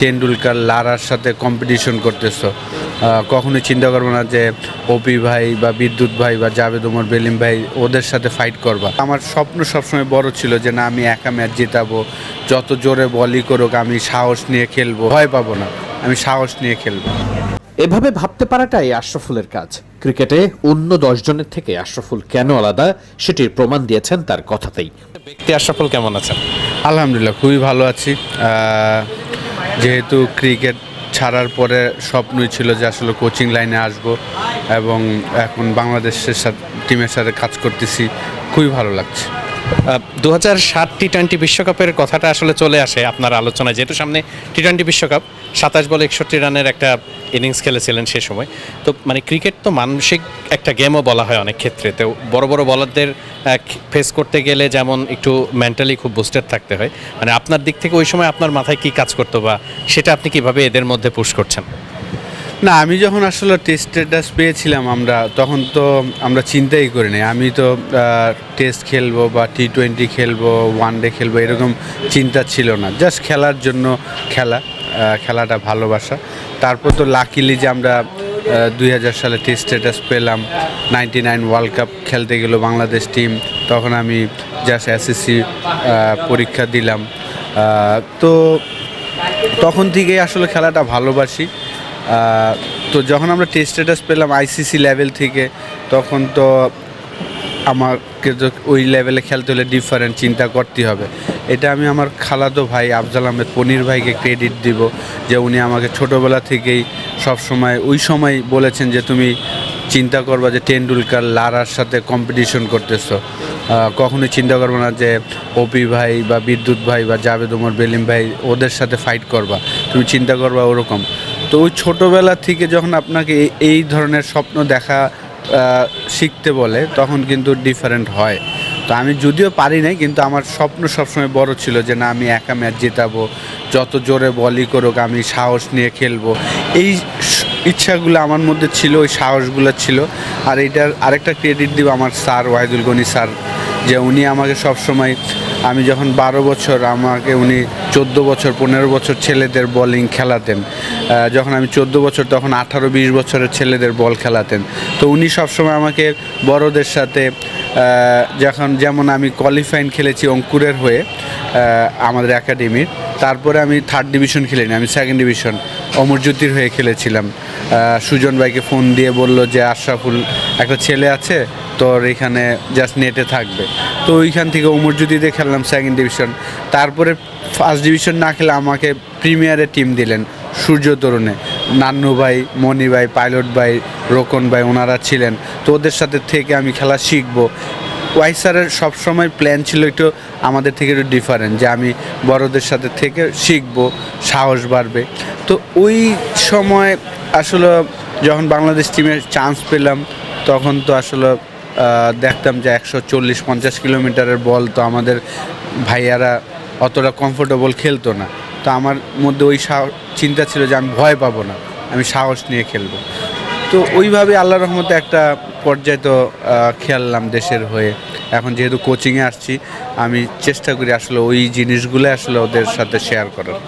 টেন্ডুলকার লারার সাথে কম্পিটিশন করতেছ। কখনোই চিন্তা করব না যে ওপি ভাই বা বিদ্যুৎ ভাই বা জাভেদ ওমর বেলিম ভাই ওদের সাথে ফাইট করবা। আমার স্বপ্ন সবসময় বড় ছিল যে না আমি একা ম্যাচ জেতাবো। যত জোরে বলই করুক আমি সাহস নিয়ে খেলব। ভয় পাবো না আমি সাহস নিয়ে খেলব। এভাবে ভাবতে পারাটাই আশরাফুলের কাজ। ক্রিকেটে অন্য দশজনের থেকে আশরাফুল কেন আলাদা সেটির প্রমাণ দিয়েছেন তার কথাতেই। ব্যক্তি আশরাফুল কেমন আছেন? আলহামদুলিল্লাহ খুবই ভালো আছি। আহ, যেহেতু ক্রিকেট ছাড়ার পরে স্বপ্নই ছিল যে আসলে কোচিং লাইনে আসব এবং এখন বাংলাদেশের সাথে টিমের সাথে কাজ করতেছি, খুবই ভালো লাগছে। দু হাজার ষাট টি টোয়েন্টি বিশ্বকাপের কথাটা আসলে চলে আসে আপনার আলোচনায়, যেহেতু সামনে টি টোয়েন্টি বিশ্বকাপ, সাতাশ বলে একষট্টি রানের একটা ইনিংস খেলেছিলেন সে সময়। তো মানে ক্রিকেট তো মানসিক একটা গেমও বলা হয় অনেক ক্ষেত্রে। তো বড় বড় বলারদের ফেস করতে গেলে যেমন একটু মেন্টালি খুব বুস্টেড থাকতে হয়। মানে আপনার দিক থেকে ওই সময় আপনার মাথায় কি কাজ করতো বা সেটা আপনি কীভাবে এদের মধ্যে পুশ করছেন? না, আমি যখন আসলে টেস্ট স্ট্যাটাস পেয়েছিলাম আমরা, তখন তো আমরা চিন্তাই করিনি আমি তো টেস্ট খেলব বা টি টোয়েন্টি খেলব ওয়ান ডে খেলব, এরকম চিন্তা ছিল না। জাস্ট খেলার জন্য খেলা খেলাটা ভালোবাসা। তারপর তো লাকিলি যে আমরা দুই হাজার সালে টেস্ট স্ট্যাটাস পেলাম নাইনটি নাইন ওয়ার্ল্ড কাপ খেলতে গেল বাংলাদেশ টিম তখন আমি জাস্ট এসএসসি পরীক্ষা দিলাম। তো তখন থেকেই আসলে খেলাটা ভালোবাসি। তো যখন আমরা টেস্ট স্ট্যাটাস পেলাম আইসিসি লেভেল থেকে, তখন তো আমাকে তো ওই লেভেলে খেলতে হলে ডিফারেন্ট চিন্তা করতে হবে। এটা আমি আমার খালাতো ভাই আফজাল আহমেদ পনির ভাইকে ক্রেডিট দিব যে উনি আমাকে ছোটোবেলা থেকেই সব সময়, ওই সময় বলেছেন যে তুমি চিন্তা করবা যে টেন্ডুলকার লারার সাথে কম্পিটিশন করতেছো। কখনোই চিন্তা করব না যে ওপি ভাই বা বিদ্যুৎ ভাই বা জাভেদ ওমর, বেলিম ভাই ওদের সাথে ফাইট করবা। তুমি চিন্তা করবা ওরকম। তো ওই ছোটোবেলা থেকে যখন আপনাকে এই- ধরনের স্বপ্ন দেখা শিখতে বলে, তখন কিন্তু ডিফারেন্ট হয়। তো আমি যদিও পারি নাই, কিন্তু আমার স্বপ্ন সবসময় বড় ছিল যে না, আমি একা ম্যাচ জেতাবো। যত জোরে বলই করুক, আমি সাহস নিয়ে খেলব। এই ইচ্ছাগুলো আমার মধ্যে ছিল, ওই সাহসগুলো ছিল। আর এটার আরেকটা ক্রেডিট দিব আমার স্যার ওয়াহিদুল গনি স্যার যে উনি আমাকে সব সময় আমি যখন বারো বছর, আমাকে উনি চোদ্দ বছর, পনেরো বছর ছেলেদের বোলিং খেলাতেন। যখন আমি চোদ্দ বছর, তখন আঠারো, বিশ বছরের ছেলেদের বল খেলাতেন। তো উনি সবসময় আমাকে বড়দের সাথে যখন যেমন আমি কোয়ালিফাইন খেলেছি অঙ্কুরের হয়ে আমাদের একাডেমির তারপরে আমি থার্ড ডিভিশন খেলিনি, আমি সেকেন্ড ডিভিশন অমরজ্যোতির হয়ে খেলেছিলাম। সুজন ভাইকে ফোন দিয়ে বলল যে, আশরাফুল, একটা ছেলে আছে তোর এখানে জাস্ট নেটে থাকবে। তো ওইখান থেকে অমরজ্যোতিতে খেললাম সেকেন্ড ডিভিশন তারপরে ফার্স্ট ডিভিশন না খেলে আমাকে প্রিমিয়ারে টিম দিলেন সূর্য তরুণে। নান্নু ভাই, মণি ভাই, পাইলট ভাই, রোকন ভাই ওনারা ছিলেন। তো ওদের সাথে থেকে আমি খেলা শিখব। ওয়াই স্যারের সবসময় প্ল্যান ছিল একটু আমাদের থেকে একটু ডিফারেন্ট যে আমি বড়দের সাথে থেকে শিখব, সাহস বাড়বে। তো ওই সময় আসলে যখন বাংলাদেশ টিমের চান্স পেলাম, তখন তো আসলে দেখতাম যে একশো চল্লিশ, পঞ্চাশ কিলোমিটারের বল তো আমাদের ভাইয়ারা অতটা কমফোর্টেবল খেলতো না। তো আমার মধ্যে ওই চিন্তা ছিল যে আমি ভয় পাবো না, আমি সাহস নিয়ে খেলব। তো ওইভাবে আল্লাহ রহমতে একটা পর্যায়ে তো খেললাম দেশের হয়ে। এখন যেহেতু কোচিংয়ে আসছি, আমি চেষ্টা করি আসলে ওই জিনিসগুলো আসলে ওদের সাথে শেয়ার করার।